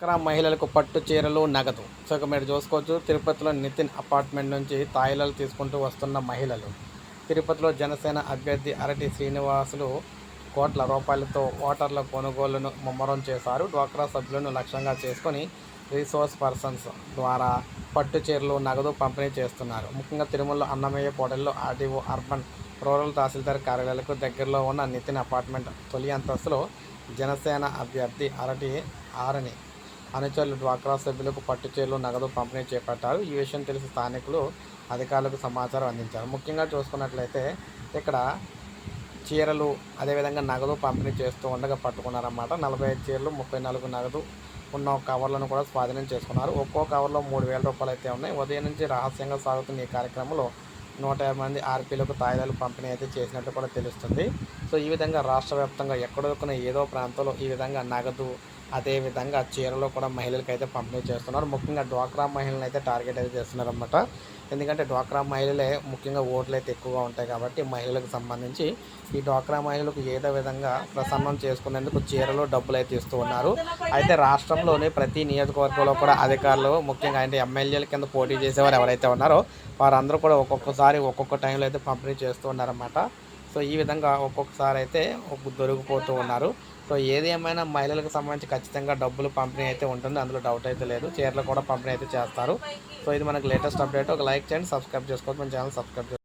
డ్వాక్రా మహిళలకు పట్టు చీరలు నగదు. సో మీరు చూసుకోవచ్చు తిరుపతిలో నితిన్ అపార్ట్మెంట్ నుంచి తాయిలాలు తీసుకుంటూ వస్తున్న మహిళలు. తిరుపతిలో జనసేన అభ్యర్థి అరటి శ్రీనివాసులు కోట్ల రూపాయలతో ఓటర్ల కొనుగోలును ముమ్మరం చేశారు. డ్వాక్రా సభ్యులను లక్ష్యంగా చేసుకొని రీసోర్స్ పర్సన్స్ ద్వారా పట్టు చీరలు నగదు పంపిణీ చేస్తున్నారు. ముఖ్యంగా తిరుమలలో అన్నమయ్య పోటల్లో ఆర్డీఓ అర్బన్ రూరల్ తహసీల్దార్ కార్యాలయాలకు దగ్గరలో ఉన్న నితిన్ అపార్ట్మెంట్ తొలి అంతస్తులో జనసేన అభ్యర్థి అరటి ఆరని అనుచరులు డ్వాక్రా సభ్యులకు పట్టు చీరలు నగదు పంపిణీ చేపట్టారు. ఈ విషయం తెలిసి స్థానికులు అధికారులకు సమాచారం అందించారు. ముఖ్యంగా చూసుకున్నట్లయితే ఇక్కడ చీరలు అదేవిధంగా నగదు పంపిణీ చేస్తూ ఉండగా పట్టుకున్నారన్నమాట. నలభై ఐదు చీరలు ముప్పై నాలుగు నగదు ఉన్న కవర్లను కూడా స్వాధీనం చేసుకున్నారు. ఒక్కో కవర్లో మూడు వేల రూపాయలు అయితే ఉన్నాయి. ఉదయం నుంచి రహస్యంగా సాగుతున్న ఈ కార్యక్రమంలో నూట యాభై మంది ఆర్పీలకు తాయిదాలు పంపిణీ అయితే చేసినట్టు కూడా తెలుస్తుంది. సో ఈ విధంగా రాష్ట్ర వ్యాప్తంగా ఎక్కడొక్కన ఏదో ప్రాంతంలో ఈ విధంగా నగదు అదేవిధంగా చీరలో కూడా మహిళలకు అయితే పంపిణీ చేస్తున్నారు. ముఖ్యంగా డ్వాక్రా మహిళలను అయితే టార్గెట్ అయితే చేస్తున్నారు అనమాట ఎందుకంటే డ్వాక్రా మహిళలే ముఖ్యంగా ఓట్లు అయితే ఎక్కువగా ఉంటాయి కాబట్టి మహిళలకు సంబంధించి ఈ డ్వాక్రా మహిళలకు ఏదో విధంగా ప్రసన్నం చేసుకునేందుకు చీరలు డబ్బులు అయితే ఇస్తూ ఉన్నారు. అయితే రాష్ట్రంలోని ప్రతి నియోజకవర్గంలో కూడా అధికారులు ముఖ్యంగా అంటే ఎమ్మెల్యేల కింద పోటీ చేసేవారు ఎవరైతే ఉన్నారో వారందరూ కూడా ఒక్కొక్కసారి ఒక్కొక్క టైంలో అయితే పంపిణీ చేస్తూ ఉన్నారన్నమాట. సో ఈ విధంగా ఒక్కొక్కసారి అయితే దొరికిపోతూ ఉన్నారు. సో ఏది ఏమైనా మహిళలకు సంబంధించి ఖచ్చితంగా డబ్బులు పంపిణీ అయితే ఉంటుంది. అందులో డౌట్ అయితే లేదు. చీరలు కూడా పంపిణీ అయితే చేస్తారు. సో ఇది మనకి లేటెస్ట్ అప్డేట్ ఒక లైక్ చేయండి సబ్స్క్రైబ్ చేసుకోవచ్చు మన ఛానల్ సబ్స్క్రైబ్